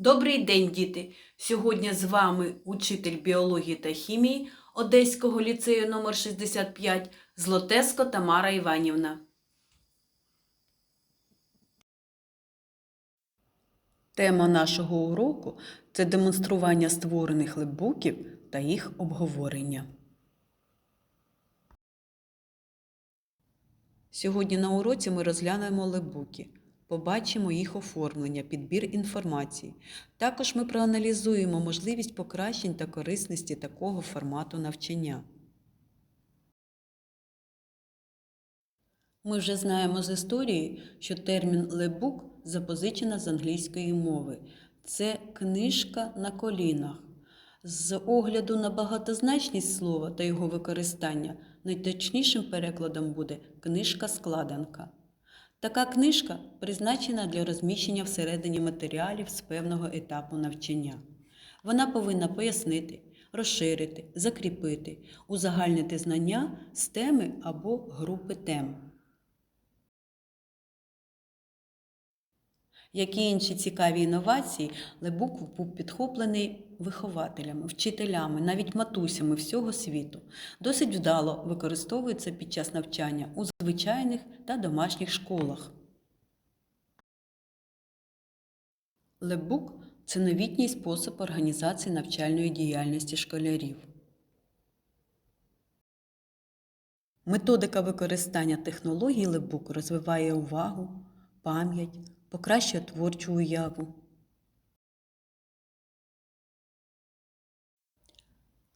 Добрий день, діти! Сьогодні з вами учитель біології та хімії Одеського ліцею номер 65 Злотеско Тамара Іванівна. Тема нашого уроку це демонстрування створених лебуків та їх обговорення. Сьогодні на уроці ми розглянемо лебуки, побачимо їх оформлення, підбір інформації. Також ми проаналізуємо можливість покращень та корисності такого формату навчання. Ми вже знаємо з історії, що термін лебук запозичено з англійської мови. Це книжка на колінах. З огляду на багатозначність слова та його використання найточнішим перекладом буде книжка-складанка. Така книжка призначена для розміщення всередині матеріалів з певного етапу навчання. Вона повинна пояснити, розширити, закріпити, узагальнити знання з теми або групи тем. Як і інші цікаві інновації, лебук був підхоплений вихователями, вчителями, навіть матусями всього світу. Досить вдало використовується під час навчання у звичайних та домашніх школах. Лебук це новітній спосіб організації навчальної діяльності школярів. Методика використання технологій лебук розвиває увагу, пам'ять, покращує творчу уяву.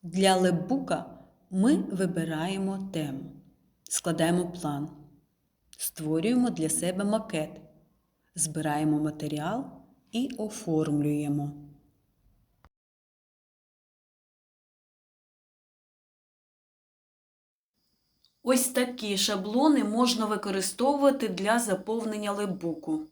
Для лебука ми вибираємо тему, складаємо план, створюємо для себе макет, збираємо матеріал і оформлюємо. Ось такі шаблони можна використовувати для заповнення лебуку.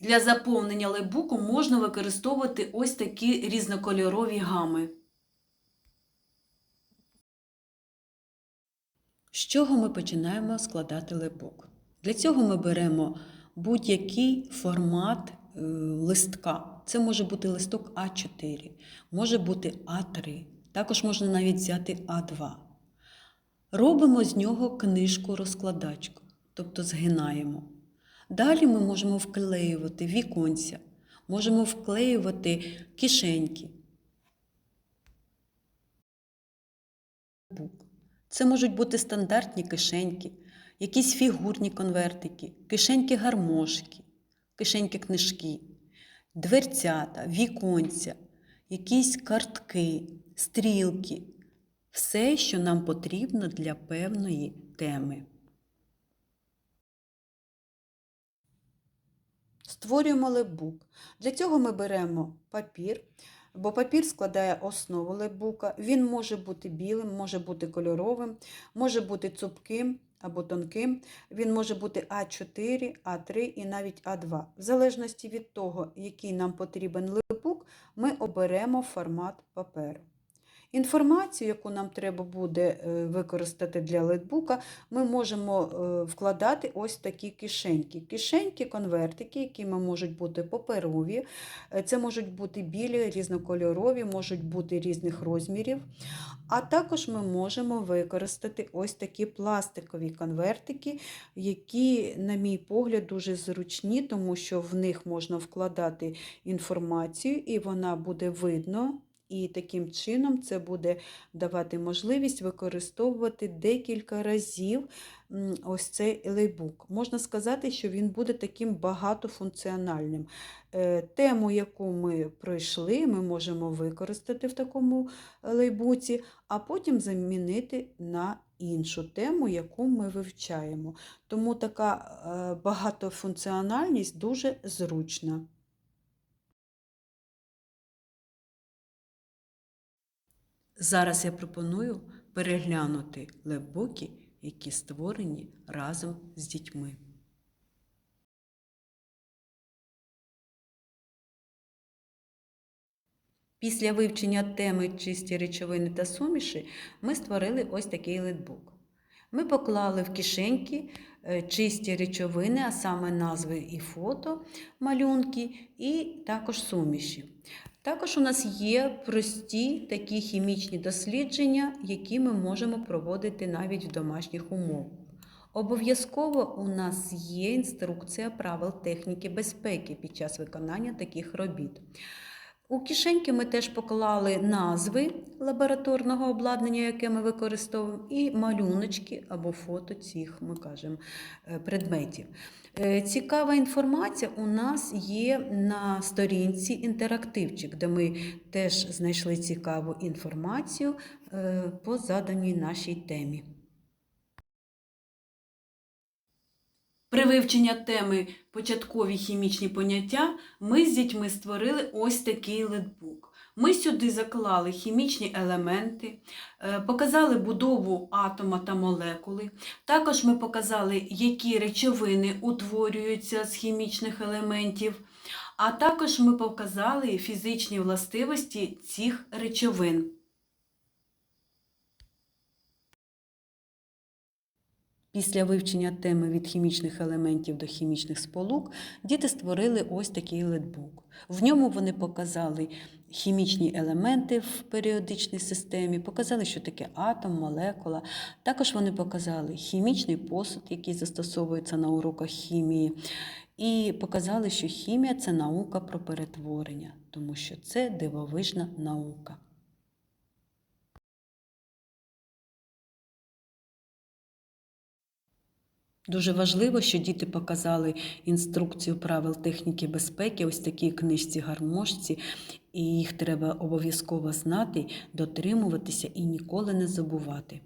Для заповнення лебуку можна використовувати ось такі різнокольорові гами. З чого ми починаємо складати лебук? Для цього ми беремо будь-який формат е, листка. Це може бути листок А4, може бути А3, також можна навіть взяти А2. Робимо з нього книжку-розкладачку, тобто згинаємо. Далі ми можемо вклеювати віконця, можемо вклеювати кишеньки. Це можуть бути стандартні кишеньки, якісь фігурні конвертики, кишеньки гармошки, кишеньки книжки, дверцята, віконця, якісь картки, стрілки. Все, що нам потрібно для певної теми. Створюємо лебук. Для цього ми беремо папір, бо папір складає основу лебука. Він може бути білим, може бути кольоровим, може бути цупким або тонким. Він може бути А4, А3 і навіть А2. В залежності від того, який нам потрібен лебук, ми оберемо формат паперу. Інформацію, яку нам треба буде е, використати для летбука, ми можемо е, вкладати ось такі кишеньки. Кишеньки, конвертики, які можуть бути паперові, е, це можуть бути білі, різнокольорові, можуть бути різних розмірів. А також ми можемо використати ось такі пластикові конвертики, які, на мій погляд, дуже зручні, тому що в них можна вкладати інформацію, і вона буде видно. І таким чином це буде давати можливість використовувати декілька разів ось цей лейбук. Можна сказати, що він буде таким багатофункціональним. Е, тему, яку ми пройшли, ми можемо використати в такому лейбуці, а потім замінити на іншу тему, яку ми вивчаємо. Тому така е, багатофункціональність дуже зручна. Зараз я пропоную переглянути лебуки, які створені разом з дітьми. Після вивчення теми чисті речовини та суміші ми створили ось такий летбук. Ми поклали в кишеньки е, чисті речовини, а саме назви і фото, малюнки, і також суміші. Також у нас є прості такі хімічні дослідження, які ми можемо проводити навіть в домашніх умовах. Обов'язково у нас є інструкція правил техніки безпеки під час виконання таких робіт. У кишеньки ми теж поклали назви лабораторного обладнання, яке ми використовуємо, і малюночки або фото цих, ми кажемо, е, предметів. Е, Цікава інформація у нас є на сторінці інтерактивчик, де ми теж знайшли цікаву інформацію е, по заданій нашій темі. При вивченні теми початкові хімічні поняття ми з дітьми створили ось такий летбук. Ми сюди заклали хімічні елементи, е, показали будову атома та молекули. Також ми показали, які речовини утворюються з хімічних елементів, а також ми показали фізичні властивості цих речовин. Після вивчення теми від хімічних елементів до хімічних сполук діти створили ось такий летбук. В ньому вони показали хімічні елементи в періодичній системі, показали, що таке атом, молекула. Також вони показали хімічний посуд, який застосовується на уроках хімії. І показали, що хімія це наука про перетворення, тому що це дивовижна наука. Дуже важливо, що діти показали інструкцію правил техніки безпеки, ось такій книжці гармошці, і їх треба обов'язково знати, дотримуватися і ніколи не забувати.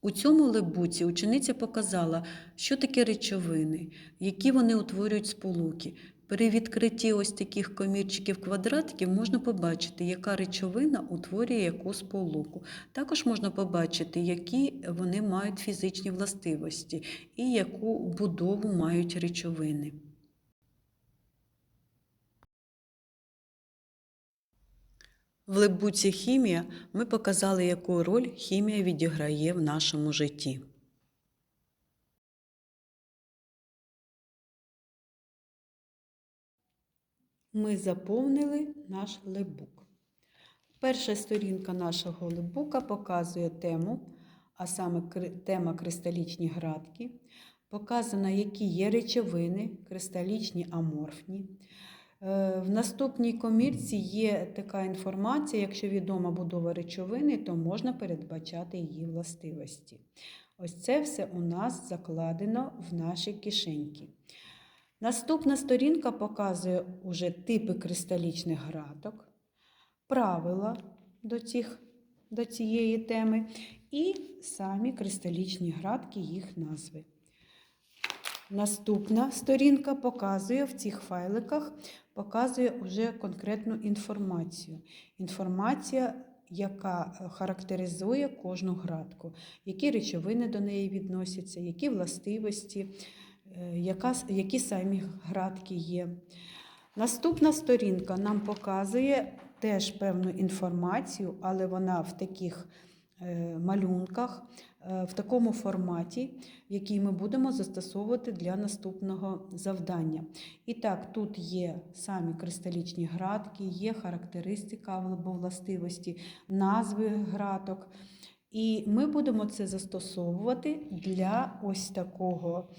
У цьому лебуці учениця показала, що таке речовини, які вони утворюють сполуки. При відкритті ось таких комірчиків квадратиків можна побачити, яка речовина утворює яку сполуку. Також можна побачити, які вони мають фізичні властивості і яку будову мають речовини. В лебуці хімія ми показали, яку роль хімія відіграє в нашому житті. Ми заповнили наш лебук. Перша сторінка нашого лебука показує тему, а саме тема кристалічні градки. Показано, які є речовини, кристалічні аморфні. Е, В наступній комірці є така інформація, якщо відома будова речовини, то можна передбачати її властивості. Ось це все у нас закладено в наші кишеньки. Наступна сторінка показує уже типи кристалічних градок, правила до, цих, до цієї теми і самі кристалічні градки, їх назви. Наступна сторінка показує в цих файликах показує вже конкретну інформацію. Інформація, яка е, характеризує кожну градку, які речовини до неї відносяться, які властивості, яка, які самі градки є. Наступна сторінка нам показує теж певну інформацію, але вона в таких е, малюнках, е, в такому форматі, який ми будемо застосовувати для наступного завдання. І так, тут є самі кристалічні градки, є характеристика або властивості, назви градок. І ми будемо це застосовувати для ось такого е,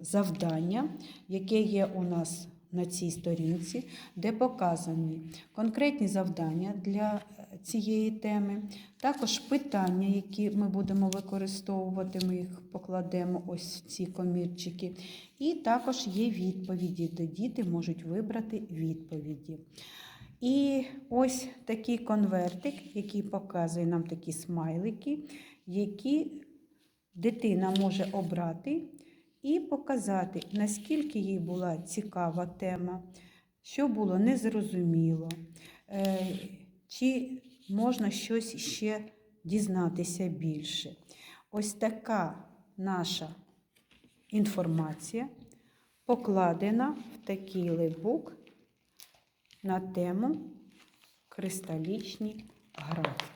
завдання, яке є у нас на цій сторінці, де показані конкретні завдання для е, цієї теми, також питання, які ми будемо використовувати, ми їх покладемо ось в ці комірчики. І також є відповіді, де діти можуть вибрати відповіді. І ось такий конвертик, який показує нам такі смайлики, які дитина може обрати і показати, наскільки їй була цікава тема, що було незрозуміло, е, чи можна щось ще дізнатися більше. Ось така наша інформація покладена в такий лейбук на тему кристалічні графіки.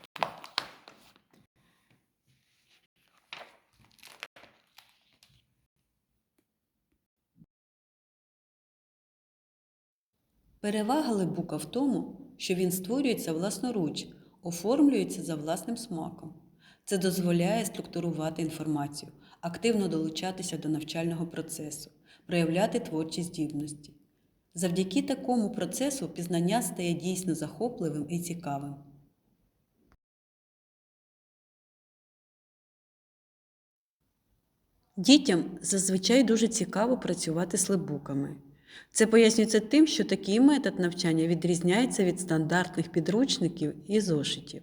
Перевага лебука в тому, що він створюється власноруч, оформлюється за власним смаком. Це дозволяє структурувати інформацію, активно долучатися до навчального процесу, проявляти творчі здібності. Завдяки такому процесу пізнання стає дійсно захопливим і цікавим. Дітям зазвичай дуже цікаво працювати з лебуками. Це пояснюється тим, що такий метод навчання відрізняється від стандартних підручників і зошитів.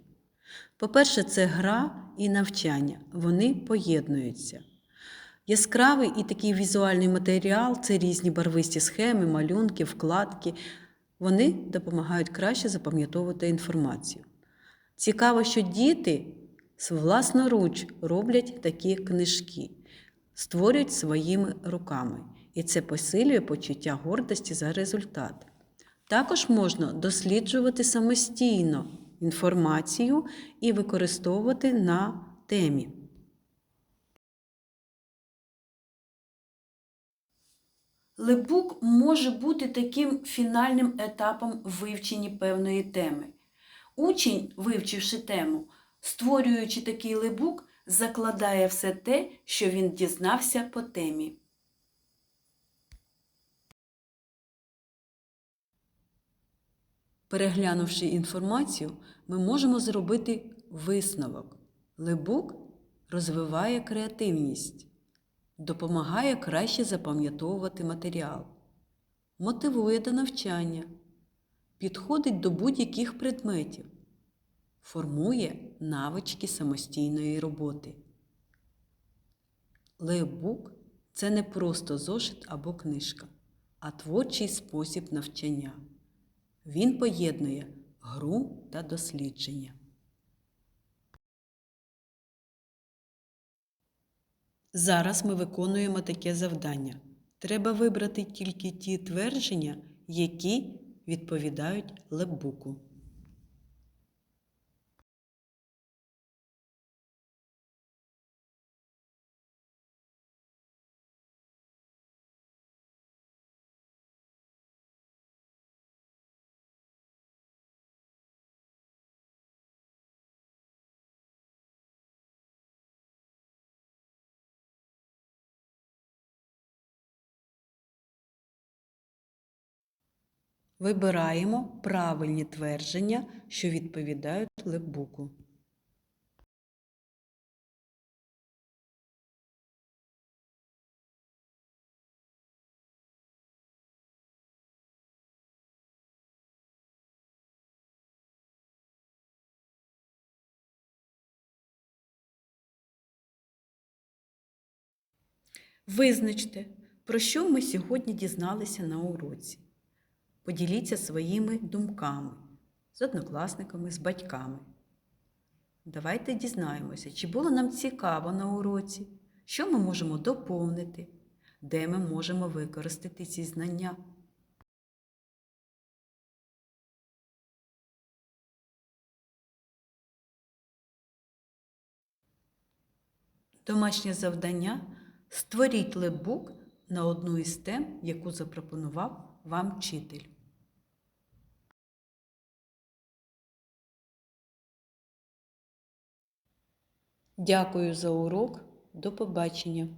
По-перше, це гра і навчання, вони поєднуються. Яскравий і такий візуальний матеріал це різні барвисті схеми, малюнки, вкладки. Вони допомагають краще запам'ятовувати інформацію. Цікаво, що діти власноруч роблять такі книжки, створюють своїми руками, і це посилює почуття гордості за результат. Також можна досліджувати самостійно інформацію і використовувати на темі. Лебук може бути таким фінальним етапом вивчення певної теми. Учень, вивчивши тему, створюючи такий лебук, закладає все те, що він дізнався по темі. Переглянувши інформацію, ми можемо зробити висновок. Лебук розвиває креативність, допомагає краще запам'ятовувати матеріал, мотивує до навчання, підходить до будь-яких предметів, формує навички самостійної роботи. Лебук це не просто зошит або книжка, а творчий спосіб навчання. Він поєднує гру та дослідження. Зараз ми виконуємо таке завдання. Треба вибрати тільки ті твердження, які відповідають лебуку. Вибираємо правильні твердження, що відповідають лебуку. Визначте, про що ми сьогодні дізналися на уроці. Поділіться своїми думками з однокласниками, з батьками. Давайте дізнаємося, чи було нам цікаво на уроці, що ми можемо доповнити, де ми можемо використати ці знання. Домашнє завдання створіть лебук на одну із тем, яку запропонував вам вчитель. Дякую за урок. До побачення.